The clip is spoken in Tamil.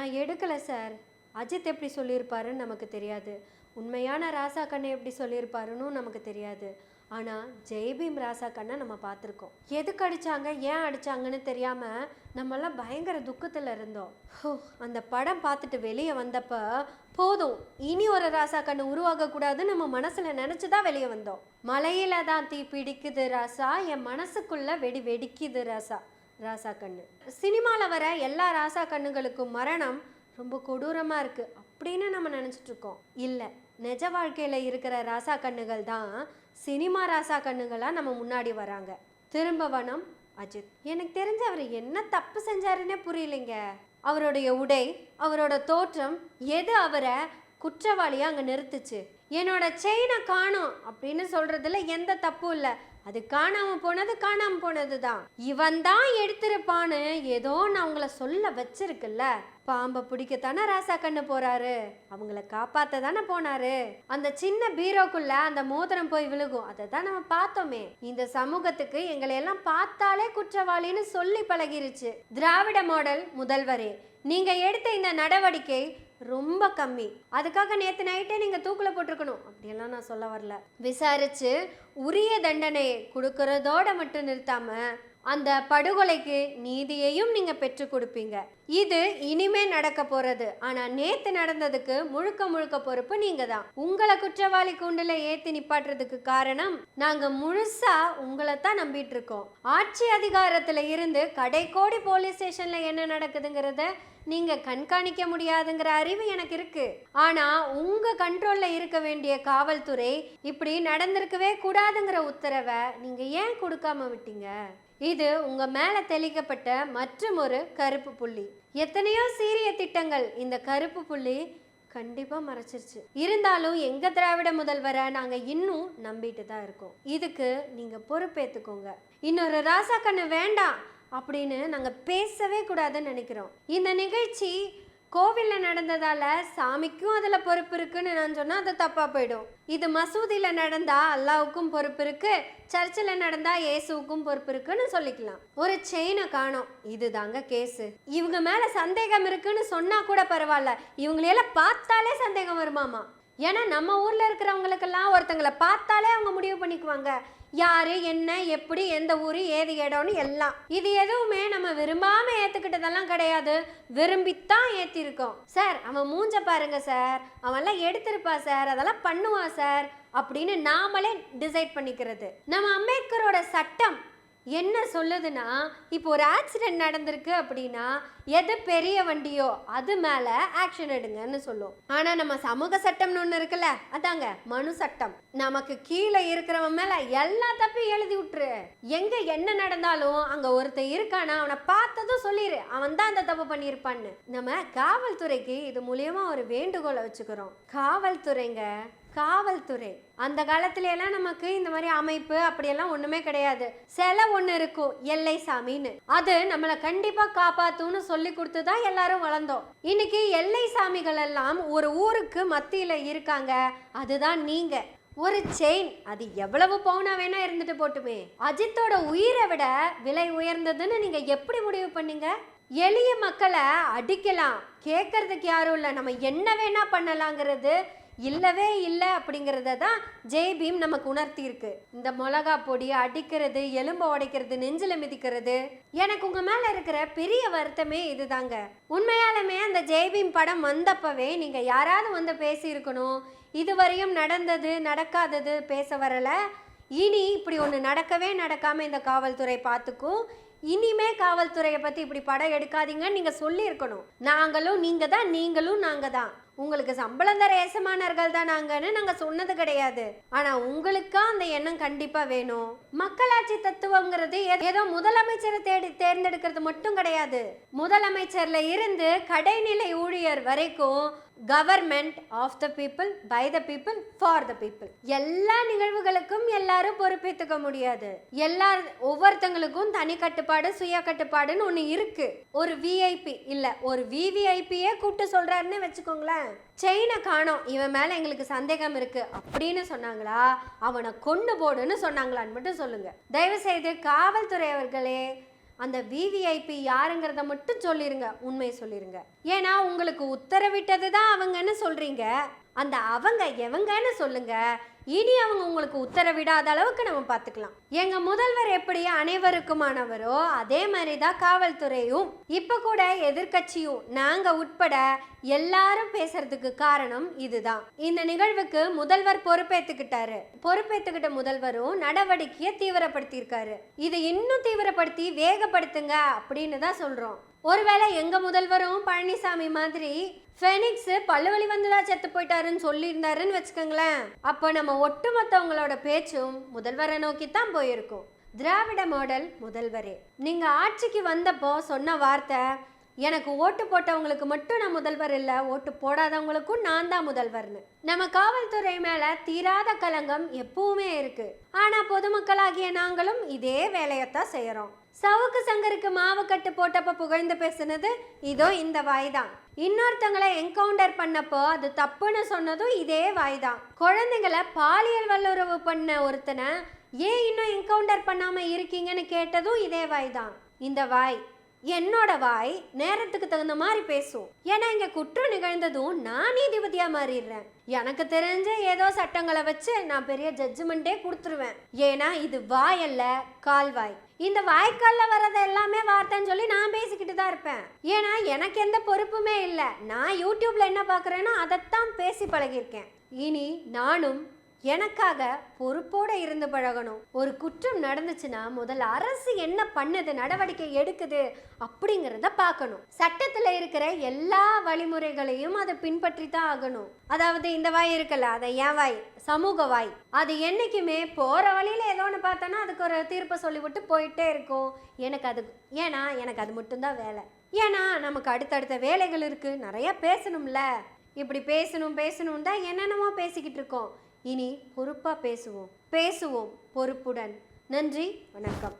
நான் எடுக்கலை சார். அஜித் எப்படி சொல்லியிருப்பாருன்னு நமக்கு தெரியாது. உண்மையான ராசா கண்ணை எப்படி சொல்லியிருப்பாருன்னு நமக்கு தெரியாது. ஆனால் ஜெய்பீம் ராசா கண்ணை நம்ம பார்த்துருக்கோம். எதுக்கு அடித்தாங்க ஏன் அடித்தாங்கன்னு தெரியாமல் நம்மெல்லாம் பயங்கர துக்கத்தில் இருந்தோம். ஹோ, அந்த படம் பார்த்துட்டு வெளியே வந்தப்போ போதும். இனி ஒரு ராசா கண்ணு உருவாகக்கூடாதுன்னு நம்ம மனசில் நினச்சி தான் வெளியே வந்தோம். மலையில் தான் தீ பிடிக்குது ராசா என் மனசுக்குள்ளே வெடி வெடிக்குது ராசா. ராசா கண்ணு சினிமாவில் வர எல்லா ராசா கண்ணுகளுக்கும் மரணம் ரொம்ப கொடூரமாக இருக்குது அப்படின்னு நம்ம நினச்சிட்டு இருக்கோம் இல்லை நிஜ வாழ்க்கையில் இருக்கிற ராசா கண்ணுகள் தான் சினிமா ராசா கண்ணுகளாக நம்ம முன்னாடி வராங்க. திரும்ப வனம் அஜித். எனக்கு தெரிஞ்ச அவர் என்ன தப்பு செஞ்சாருன்னே புரியலைங்க. அவருடைய உடை அவரோட தோற்றம் எது அவரை குற்றவாளியாக அங்கே நிறுத்துச்சு? என்னோட செயினை காணோம் அப்படின்னு சொல்கிறதுல எந்த தப்பும் இல்லை. அது காணாம போனது காணாம போனது தான் இவன் தான் எடுத்திருப்பான்னு ஏதோ நான் உங்களை சொல்ல வச்சிருக்குல்ல. பாம்பை பிடிக்கத்தானே ராசா கண்ணு போறாரு. அவங்கள காப்பாத்த தானே போனாரு. அந்த சின்ன பீரோக்குள்ள அந்த மோதிரம் போய் விழுகும். அதை தான் நம்ம பார்த்தோமே. இந்த சமூகத்துக்கு எங்களை எல்லாம் பார்த்தாலே குற்றவாளின்னு சொல்லி பழகிருச்சு. திராவிட மாடல் முதல்வரே நீங்க எடுத்த இந்த நடவடிக்கை ரொம்ப கம்மி. அதுக்காக நேற்று நைட்டே நீங்கள் தூக்கில் போட்டிருக்கணும். அப்படியெல்லாம் நான் சொல்ல வரல. விசாரித்து உரிய தண்டனை கொடுக்கறதோட மட்டும் நிறுத்தாமல் அந்த படுகொலைக்கு நீதியையும் நீங்க பெற்று கொடுப்பீங்க. இது இனிமே நடக்க போறது. ஆனா நேத்து நடந்ததுக்கு முழுக்க முழுக்க பொறுப்பு நீங்க தான் உங்களை குற்றவாளி கூண்டுல ஏத்தி நிப்பாட்டுறதுக்கு காரணம் நாங்க முழுசா உங்களை தான் நம்பிட்டு இருக்கோம் ஆட்சி அதிகாரத்துல இருந்து கடைக்கோடி போலீஸ் ஸ்டேஷன்ல என்ன நடக்குதுங்கிறத நீங்க கண்காணிக்க முடியாதுங்கிற அறிவு எனக்கு இருக்கு. ஆனா உங்க கண்ட்ரோல்ல இருக்க வேண்டிய காவல்துறை இப்படி நடந்திருக்கவே கூடாதுங்கிற உத்தரவை நீங்க ஏன் கொடுக்காம விட்டீங்க? இது உங்க மேல தெளிக்கப்பட்ட மற்றும் ஒரு கருப்பு புள்ளி. எத்தனையோ சீரிய திட்டங்கள் இந்த கருப்பு புள்ளி கண்டிப்பா மறைச்சிருச்சு. இருந்தாலும் எங்க திராவிட முதல்வரை நாங்க இன்னும் நம்பிட்டு தான் இருக்கோம். இதுக்கு நீங்க பொறுப்பேத்துக்கோங்க. இன்னொரு ராசா கண்ணு வேண்டாம் அப்படின்னு நாங்க பேசவே கூடாதுன்னு நினைக்கிறோம். இந்த நிகழ்ச்சி கோவிலில் நடந்ததால சாமிக்கும் அதில் பொறுப்பு இருக்குன்னு நான் சொன்னால் அது தப்பாக போயிடும். இது மசூதியில் நடந்தால் அல்லாவுக்கும் பொறுப்பு இருக்குது சர்ச்சில் நடந்தால் இயேசுவுக்கும் பொறுப்பு இருக்குன்னு சொல்லிக்கலாம். ஒரு செயினை காணோம். இதுதாங்க கேஸு. இவங்க மேலே சந்தேகம் இருக்குன்னு சொன்னால் கூட பரவாயில்ல. இவங்களையெல்லாம் பார்த்தாலே சந்தேகம் வருமாமா? ஏன்னா நம்ம ஊரில் இருக்கிறவங்களுக்கெல்லாம் ஒருத்தங்களை பார்த்தாலே அவங்க முடிவு பண்ணிக்குவாங்க. யார் என்ன எப்படி எந்த ஊர் ஏது இடம்னு எல்லாம். இது எதுவுமே நம்ம விரும்பாமல் ஏற்றுக்கிட்டதெல்லாம் கிடையாது. விரும்பித்தான் ஏற்றிருக்கோம் சார் அவன் மூஞ்ச பாருங்க சார். அவன்லாம் எடுத்திருப்பா சார். அதெல்லாம் பண்ணுவான் சார். அப்படின்னு நாமளே டிசைட் பண்ணிக்கிறது. நம்ம அம்பேத்கரோட சட்டம் என்ன சொல்லுதுன்னா இப்போ ஒரு ஆக்சிடென்ட் நடந்திருக்கு அப்படின்னா எது பெரிய வண்டியோ அது மேலே ஆக்ஷன் எடுங்கன்னு சொல்லும். ஆனால் நம்ம சமூக சட்டம்னு ஒன்று இருக்குல்ல அதாங்க மனு சட்டம். நமக்கு கீழே இருக்கிறவன் மேலே எல்லா தப்பையும் எழுதி விட்டுரு. எங்கே என்ன நடந்தாலும் அங்கே ஒருத்தன் இருக்கானா அவனை பார்த்ததும் சொல்லிடு அவன் தான் அந்த தப்பு பண்ணியிருப்பான்னு. நம்ம காவல்துறைக்கு இது மூலியமாக ஒரு வேண்டுகோளை வச்சுக்கிறோம். காவல்துறைங்க காவல்துறை. அந்த காலத்துல எல்லாம் நமக்கு இந்த மாதிரி அமைப்பு அப்படியெல்லாம் ஒண்ணுமே கிடையாது. சில ஒண்ணு இருக்கும் எல்லை சாமின்னு. அது நம்மளை கண்டிப்பா காப்பாத்தும்னு சொல்லி கொடுத்துதான் எல்லாரும் வளர்ந்தோம். இன்னைக்கு எல்லை சாமிகள் எல்லாம் ஒரு ஊருக்கு மத்தியில இருக்காங்க. அதுதான் நீங்க. ஒரு செயின் அது எவ்வளவு பவுனா வேணா இருந்துட்டு போட்டுமே. அஜித்தோட உயிரை விட விலை உயர்ந்ததுன்னு நீங்க எப்படி முடிவு பண்ணீங்க? எளிய மக்களை அடிக்கலாம். கேட்கறதுக்கு யாரும் இல்லை. நம்ம என்ன வேணா பண்ணலாங்கிறது இல்லவே இல்லை அப்படிங்கிறத தான் ஜெய் பீம் நமக்கு உணர்த்தியிருக்கு. இந்த மிளகா பொடி அடிக்கிறது எலும்பை உடைக்கிறது நெஞ்சில் மிதிக்கிறது எனக்கு உங்கள் மேலே இருக்கிற பெரிய வருத்தமே இதுதாங்க. உண்மையாலுமே அந்த ஜெய் பீம் படம் வந்தப்பவே நீங்கள் யாராவது வந்து பேசியிருக்கணும். இதுவரையும் நடந்தது நடக்காதது பேச வரலை. இனி இப்படி ஒன்று நடக்கவே நடக்காமல் இந்த காவல்துறை பார்த்துக்கும். இனிமே காவல்துறையை பத்தி இப்படி படம் எடுக்காதீங்கன்னு நீங்க சொல்லியிருக்கணும். நாங்களும் நீங்க தான் நீங்களும் நாங்க தான். உங்களுக்கு சம்பளம் தர ஏசமானர்கள் தான் நாங்கன்னு நாங்க சொன்னது கிடையாது. ஆனா உங்களுக்கா அந்த எண்ணம் கண்டிப்பா வேணும். மக்களாட்சி தத்துவங்கிறது ஏதோ முதலமைச்சரை தேடி தேர்ந்தெடுக்கிறது மட்டும் கிடையாது. முதலமைச்சர்ல இருந்து கடைநிலை ஊழியர் வரைக்கும் government of the people by the people for the people எல்லா நிகழ்வுகளுக்கும் எல்லாரும் பொறுப்பேற்றுக்க முடியாது. எல்லா ஒவ்வொருத்தங்களுக்கும் தனி கட்டுப்பாடு சுய கட்டுப்பாடுன்னு ஒன்று இருக்கு. ஒரு விஐபி இல்லை ஒரு விவிஐபியே கூப்பிட்டு சொல்றாருன்னு வச்சுக்கோங்களேன். செயினை காணோம். இவன் மேலே எங்களுக்கு சந்தேகம் இருக்கு. அப்படின்னு சொன்னாங்களா? அவனை கொண்டு போடுன்னு சொன்னாங்களான்னு மட்டும் சொல்லுங்க. தயவு செய்து காவல்துறை அவர்களே அந்த விவிஐபி யாருங்கிறத மட்டும் சொல்லிருங்க. உண்மையை சொல்லிருங்க. ஏன்னா உங்களுக்கு உத்தரவிட்டது தான் அவங்கன்னு சொல்றீங்க. அந்த அவங்க எவங்கன்னு சொல்லுங்க. இனி அவங்க உங்களுக்கு உத்தரவிடாத அளவுக்கு நம்ம பார்த்துக்கலாம். எங்க முதல்வர் எப்படி அனைவருக்குமானவரோ அதே மாதிரி தான் காவல்துறையும். இப்ப கூட எதிர்க்கட்சியும் நாங்க உட்பட எல்லாரும் பேசுறதுக்கு காரணம் இதுதான். இந்த நிகழ்வுக்கு முதல்வர் பொறுப்பேத்துக்கிட்டாரு. பொறுப்பேத்துக்கிட்ட முதல்வரும் நடவடிக்கையை தீவிரப்படுத்தியிருக்காரு. இதை இன்னும் தீவிரப்படுத்தி வேகப்படுத்துங்க அப்படின்னு தான் சொல்றோம். ஒருவேளை எங்க முதல்வரும் பழனிசாமி மாதிரி ஃபெனிக்ஸ் பல்லுவலி வந்துதா செத்து போயிட்டாருன்னு சொல்லியிருந்தாருன்னு வச்சுக்கோங்களேன். அப்போ நம்ம ஒட்டுமொத்தவங்களோட பேச்சும் முதல்வரை நோக்கி தான் போயிருக்கும். திராவிட மாடல் முதல்வரே. நீங்க ஆட்சிக்கு வந்தப்போ சொன்ன வார்த்தை எனக்கு ஓட்டு போட்டவங்களுக்கு மட்டும் நான் முதல்வர் இல்லை ஓட்டு போடாதவங்களுக்கும் நான் தான் முதல்வர்னு. நம்ம காவல்துறை மேல தீராத கலங்கம் எப்பவுமே இருக்கு. ஆனா பொதுமக்களாகிய நாங்களும் இதே வேலையத்தான் செய்யறோம். சவுக்கு சங்கருக்கு மாவு கட்டு போட்டப்ப புகழ்ந்து பேசுனது இதோ இந்த வாய் தான் இன்னொருத்தங்களை என்கவுண்டர் பண்ணப்போ அது தப்புன்னு சொன்னதும் இதே வாய் தான் குழந்தைங்களை பாலியல் வல்லுறவு பண்ண ஒருத்தனை ஏன் இன்னும் என்கவுண்டர் பண்ணாம இருக்கீங்கன்னு கேட்டதும் இதே வாய் தான் இந்த வாய் என்னோட வாய் நேரத்துக்கு தகுந்த மாதிரி பேசும். ஏன்னா இங்க குற்றம் நிகழ்ந்ததும் நான் நீதிபதியா மாறிடுறேன். எனக்கு தெரிஞ்ச ஏதோ சட்டங்களை வச்சு நான் பெரிய ஜட்ஜ்மெண்ட்டே கொடுத்துருவேன். ஏன்னா இது வாய் அல்ல கால்வாய் இந்த வாய்க்கால்ல வர்றது எல்லாமே வார்த்தைன்னு சொல்லி நான் பேசிக்கிட்டு தான் இருப்பேன். ஏன்னா எனக்கு எந்த பொறுப்புமே இல்லை. நான் யூடியூப்ல என்ன பார்க்குறேனோ அதைத்தான் பேசி பழகியிருக்கேன். இனி நானும் எனக்காக பொறுப்போட இருந்து பழகணும். ஒரு குற்றம் நடந்துச்சுன்னா முதல்ல அரசு என்ன பண்ணுது நடவடிக்கை எடுக்குது அப்படிங்கிறத பார்க்கணும். சட்டத்தில் இருக்கிற எல்லா வழிமுறைகளையும் அதை பின்பற்றி தான் ஆகணும். அதாவது இந்த வாய் இருக்கல அதை என் வாய் சமூக வாய். அது என்னைக்குமே போகிற வழியில் ஏதோ ஒன்று பார்த்தோன்னா அதுக்கு ஒரு தீர்ப்பை சொல்லிவிட்டு போயிட்டே இருக்கும். எனக்கு அது ஏன்னா எனக்கு அது மட்டும்தான் வேலை. ஏன்னா நமக்கு அடுத்தடுத்த வேலைகள் இருக்குது நிறைய பேசணும்ல. இப்படி பேசணும் பேசணும் தான் என்னென்னமோ பேசிக்கிட்டு இருக்கோம். இனி பொறுப்பாக பேசுவோம். பேசுவோம் பொறுப்புடன். நன்றி வணக்கம்.